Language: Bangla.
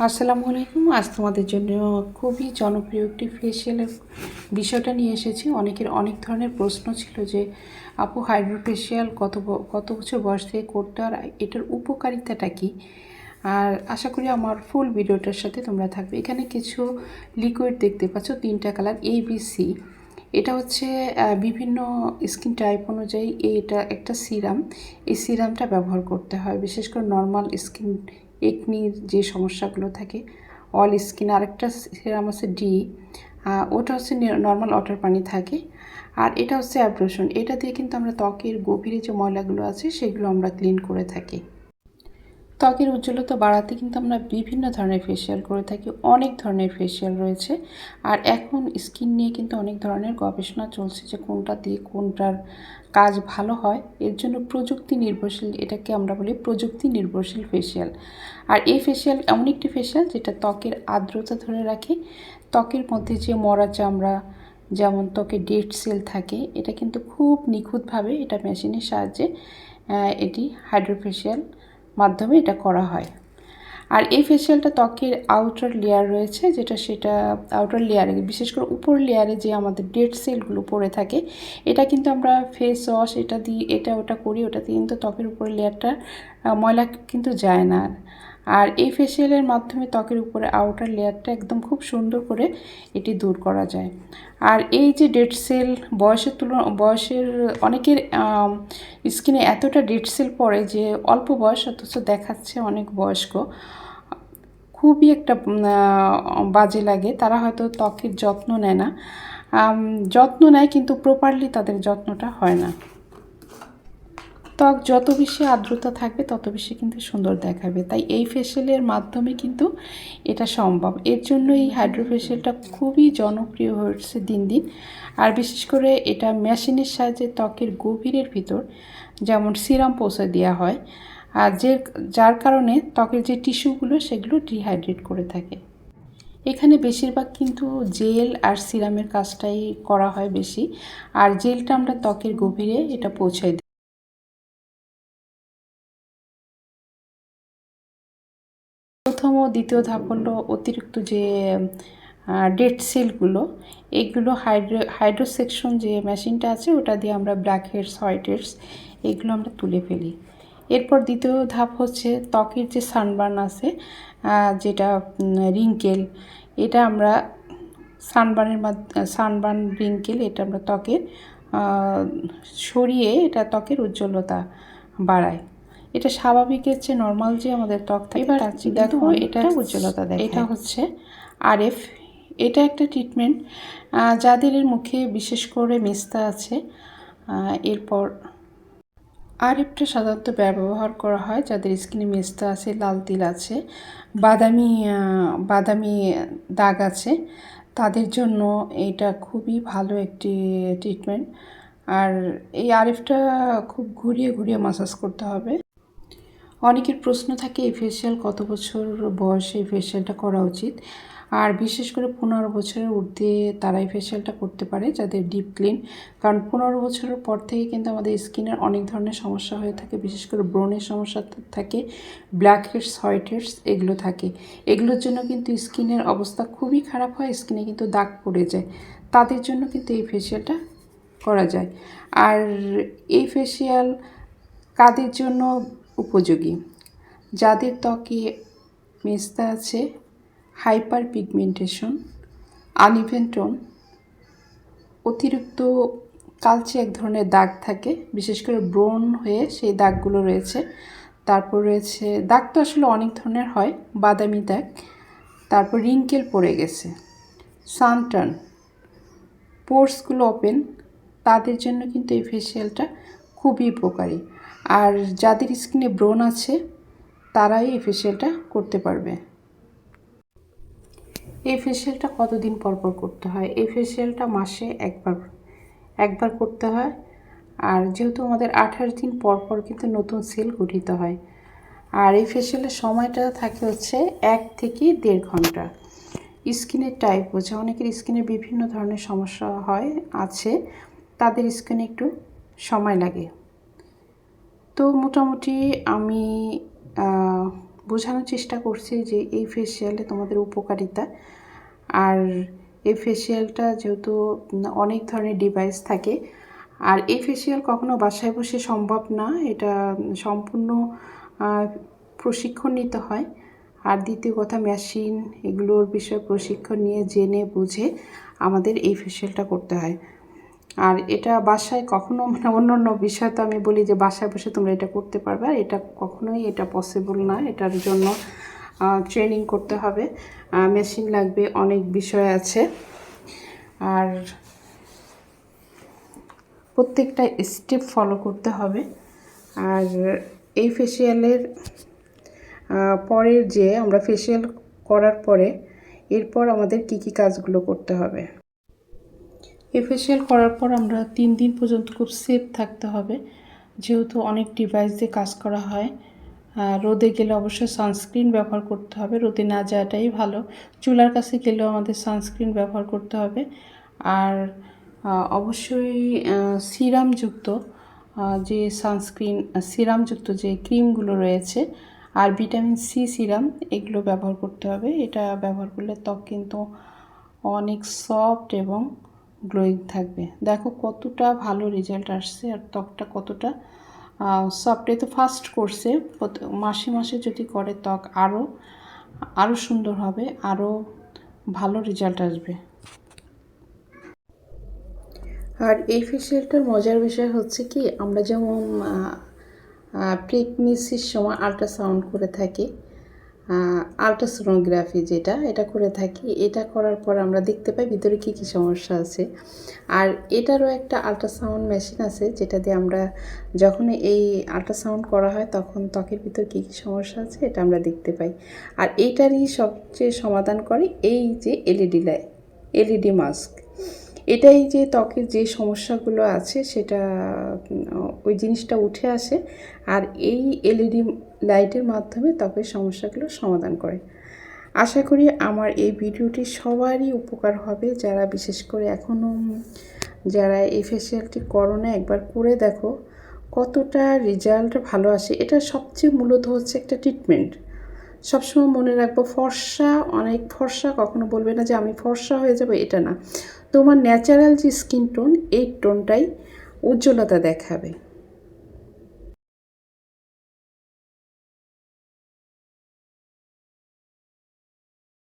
আসসালামু আলাইকুম। আজ তোমাদের জন্য খুবই জনপ্রিয় একটি ফেসিয়ালের বিষয়টা নিয়ে এসেছি। অনেকের অনেক ধরনের প্রশ্ন ছিল যে, আপু হাইড্রো ফেসিয়াল কত কত বছর বয়স থেকে করতে আর এটার উপকারিতাটা কি? আর আশা করি আমার ফুল ভিডিওটার সাথে তোমরা থাকবে। এখানে কিছু লিকুইড দেখতে পাচ্ছ, তিনটা কালার এ বি সি এটা হচ্ছে বিভিন্ন স্কিন টাইপ অনুযায়ী এটা একটা সিরাম এই সিরামটা ব্যবহার করতে হয়। বিশেষ করে নর্মাল স্কিন একনির যে সমস্যাগুলো থাকে। অল স্কিন আরেকটা সিরাম আছে ডি ওটা হচ্ছে নর্মাল ওয়াটার পানি থাকে। আর এটা হচ্ছে অ্যাব্রেশন এটা দিয়ে কিন্তু আমরা ত্বকের গভীরে যে ময়লাগুলো আছে, সেগুলো আমরা ক্লিন করে থাকি। ত্বকের উজ্জ্বলতা বাড়াতে কিন্তু আমরা বিভিন্ন ধরনের ফেসিয়াল করে থাকি, অনেক ধরনের ফেসিয়াল রয়েছে। আর এখন স্কিন নিয়ে কিন্তু অনেক ধরনের গবেষণা চলছে যে কোনটা দিয়ে কোনটার কাজ ভালো হয়। এর জন্য প্রযুক্তি নির্ভরশীল, এটাকে আমরা বলি প্রযুক্তি নির্ভরশীল ফেসিয়াল আর এই ফেসিয়াল এমন একটি ফেসিয়াল যেটা ত্বকের আর্দ্রতা ধরে রাখে। ত্বকের মধ্যে যে মরা চামড়া, যেমন ত্বকে ডেড সেল থাকে, এটা কিন্তু খুব নিখুঁতভাবে এটা মেশিনের সাহায্যে এটি হাইড্রোফেশিয়াল মাধ্যমে এটা করা হয়। আর এই ফেসিয়ালটা ত্বকের আউটার লেয়ার রয়েছে, যেটা সেটা আউটার লেয়ারে বিশেষ করে উপর লেয়ারে যে আমাদের ডেড সেলগুলো পড়ে থাকে, এটা কিন্তু আমরা ফেস ওয়াশ এটা দিই এটা ওটা করি, ওটাতে কিন্তু ত্বকের উপরের লেয়ারটা ময়লা কিন্তু যায় না। আর এই ফেসিয়ালের মাধ্যমে ত্বকের উপরে আউটার লেয়ারটা একদম খুব সুন্দর করে এটি দূর করা যায়। আর এই যে ডেড সেল বয়সের তুলনা, বয়সের অনেকের স্কিনে এতটা ডেড সেল পড়ে যে অল্প বয়স অথচ দেখাচ্ছে অনেক বয়স্ক। খুবই একটা বাজে লাগে। তারা হয়তো ত্বকের যত্ন নেয় না। যত্ন নেয় কিন্তু প্রপারলি তাদের যত্নটা হয় না। ত্বক যত বেশি আর্দ্রতা থাকবে, তত বেশি কিন্তু সুন্দর দেখাবে। তাই এই ফেসিয়ালের মাধ্যমে কিন্তু এটা সম্ভব। এর জন্য এই হাইড্রো ফেসিয়ালটা খুবই জনপ্রিয় হয়েছে দিন দিন। আর বিশেষ করে এটা মেশিনের সাহায্যে ত্বকের গভীরের ভিতর যেমন সিরাম পৌঁছে দেওয়া হয়। আর যে, যার কারণে ত্বকের যে টিস্যুগুলো, সেগুলো ডিহাইড্রেট করে থাকে। এখানে বেশিরভাগ কিন্তু জেল আর সিরামের কাজটাই করা হয় বেশি। আর জেলটা আমরা ত্বকের গভীরে এটা পৌঁছায় প্রথম ও দ্বিতীয় ধাপ হলো অতিরিক্ত যে ডেড সেলগুলো এইগুলো হাইড্রো, হাইড্রোসেকশন যে মেশিনটা আছে, ওটা দিয়ে আমরা ব্ল্যাক হেডস, হোয়াইট হেডস, এগুলো আমরা তুলে ফেলি। এরপর দ্বিতীয় ধাপ হচ্ছে ত্বকের যে সানবার্ন আছে যেটা রিঙ্কেল, এটা আমরা সানবার্নের মাধ্যমে সানবার্ন রিঙ্কেল, এটা আমরা ত্বকের সরিয়ে এটা ত্বকের উজ্জ্বলতা বাড়ায় এটা স্বাভাবিকের চেয়ে নর্মাল যে আমাদের ত্বক থাকে এবার দেখো এটা উজ্জ্বলতা দেয় এটা হচ্ছে আরএফ এটা একটা ট্রিটমেন্ট যাদের মুখে বিশেষ করে মেস্তা আছে এরপর আরএফটা সাধারণত ব্যবহার করা হয় যাদের স্কিনে মেস্তা আছে লাল তিল আছে বাদামি বাদামি দাগ আছে তাদের জন্য এটা খুবই ভালো একটি ট্রিটমেন্ট আর এই আরএফটা খুব ঘুরিয়ে ঘুরিয়ে মাসাজ করতে হবে। অনেকের প্রশ্ন থাকে, এই ফেসিয়াল কত বছর বয়সে এই ফেসিয়ালটা করা উচিত? আর বিশেষ করে পনেরো বছরের ঊর্ধ্বে তারা এই ফেসিয়ালটা করতে পারে যাদের ডিপ ক্লিন কারণ পনেরো বছরের পর থেকে কিন্তু আমাদের স্কিনের অনেক ধরনের সমস্যা হয়ে থাকে। বিশেষ করে ব্রণের সমস্যা থাকে ব্ল্যাক হেডস হোয়াইট হেডস এগুলো থাকে। এগুলোর জন্য কিন্তু স্কিনের অবস্থা খুবই খারাপ হয়, স্কিনে কিন্তু দাগ পড়ে যায়। তাদের জন্য কিন্তু এই ফেসিয়ালটা করা যায়। আর এই ফেসিয়াল কাদের জন্য উপযোগী। যাদের ত্বকে মেস্তা আছে হাইপার পিগমেন্টেশন আনইভেন টোন অতিরিক্ত কালচে এক ধরনের দাগ থাকে, বিশেষ করে ব্রণ হয়ে সেই দাগগুলো রয়েছে। তারপর রয়েছে, দাগ তো আসলে অনেক ধরনের হয়, বাদামি দাগ। তারপর রিঙ্কেল পড়ে গেছে, সানটার্ন। পোর্সগুলো ওপেন, তাদের জন্য কিন্তু এই ফেসিয়ালটা খুবই উপকারী। আর যাদের স্কিনে ব্রণ আছে, তারাই এই ফেসিয়ালটা করতে পারবে। এই ফেসিয়ালটা কতদিন পর পর করতে হয়? এই ফেসিয়ালটা মাসে একবার একবার করতে হয়। আর যেহেতু আমাদের আঠাশ দিন পর পর কিন্তু নতুন সেল গঠিত হয়। আর এই ফেসিয়ালের সময়টা থাকে হচ্ছে এক থেকে দেড় ঘণ্টা। স্কিনের টাইপ বোঝা অনেকের স্কিনে বিভিন্ন ধরনের সমস্যা হয়, আছে। তাদের স্কিনে একটু সময় লাগে। তো মোটামুটি আমি বোঝানোর চেষ্টা করছি যে এই ফেসিয়ালে তোমাদের উপকারিতা। আর এই ফেসিয়ালটা যেহেতু অনেক ধরনের ডিভাইস থাকে, আর এই ফেসিয়াল কখনো বাসায় বসে সম্ভব না। এটা সম্পূর্ণ প্রশিক্ষণ নিতে হয়। আর দ্বিতীয় কথা মেশিন এগুলোর বিষয়ে প্রশিক্ষণ নিয়ে জেনে বুঝে আমাদের এই ফেসিয়ালটা করতে হয়। আর এটা বাসায় কখনো মানে অন্য অন্য বিষয় তো আমি বলি যে বাসায় বসে তোমরা এটা করতে পারবে, আর এটা কখনোই এটা পসিবল না, এটার জন্য ট্রেনিং করতে হবে। মেশিন লাগবে, অনেক বিষয় আছে। আর প্রত্যেকটা স্টেপ ফলো করতে হবে। আর এই ফেসিয়ালের পরের যে আমরা ফেসিয়াল করার পরে, এরপর আমাদের কি কি কাজগুলো করতে হবে। এই ফেসিয়াল করার পর আমরা তিন দিন পর্যন্ত খুব সেফ থাকতে হবে। যেহেতু অনেক ডিভাইস দিয়ে কাজ করা হয়। রোদে গেলে অবশ্যই সানস্ক্রিন ব্যবহার করতে হবে। রোদে না যাওয়াটাই ভালো। চুলার কাছে গেলেও আমাদের সানস্ক্রিন ব্যবহার করতে হবে। আর অবশ্যই সিরামযুক্ত যে সানস্ক্রিন সিরামযুক্ত যে ক্রিমগুলো রয়েছে আর ভিটামিন সি সিরাম, এগুলো ব্যবহার করতে হবে। এটা ব্যবহার করলে ত্বক কিন্তু অনেক সফট এবং গ্লোয়িং থাকবে। দেখো কতটা ভালো রেজাল্ট আসছে আর ত্বকটা কতটা সফট তো ফার্স্ট করছে মাসে মাসে যদি করে ত্বক আরও আরও সুন্দর হবে আরও ভালো রেজাল্ট আসবে। আর এই ফেসিয়ালটার মজার বিষয় হচ্ছে কি, আমরা যেমন প্রেগনেন্সির সময় আল্ট্রাসাউন্ড করে থাকি আল্ট্রাসোনোগ্রাফি যেটা, এটা করে থাকি। এটা করার পর আমরা দেখতে পাই ভিতরে কী কী সমস্যা আছে। আর এটারও একটা আল্ট্রাসাউন্ড মেশিন আছে, যেটা দিয়ে আমরা যখন এই আল্ট্রাসাউন্ড করা হয়, তখন ত্বকের ভিতর কী কী সমস্যা আছে, এটা আমরা দেখতে পাই। আর এটারই সবচেয়ে সমাধান করে এই যে এলইডি লাই এলইডি মাস্ক এটাই যে ত্বকের যে সমস্যাগুলো আছে সেটা ওই জিনিসটা উঠে আসে আর এই এলইডি লাইটের মাধ্যমে ত্বকের সমস্যাগুলো সমাধান করে। আশা করি আমার এই ভিডিওটি সবারই উপকার হবে। যারা বিশেষ করে এখনও যারা এই ফেসিয়ালটি করো না, একবার করে দেখো কতটা রেজাল্ট ভালো আসে। এটা সবচেয়ে মূলত হচ্ছে একটা ট্রিটমেন্ট সবসময় মনে রাখব, ফর্সা, অনেক ফর্সা কখনো বলবে না যে আমি ফর্সা হয়ে যাব, এটা না। তোমার ন্যাচারাল যে স্কিন টোন এই টোনটাই উজ্জ্বলতা দেখাবে।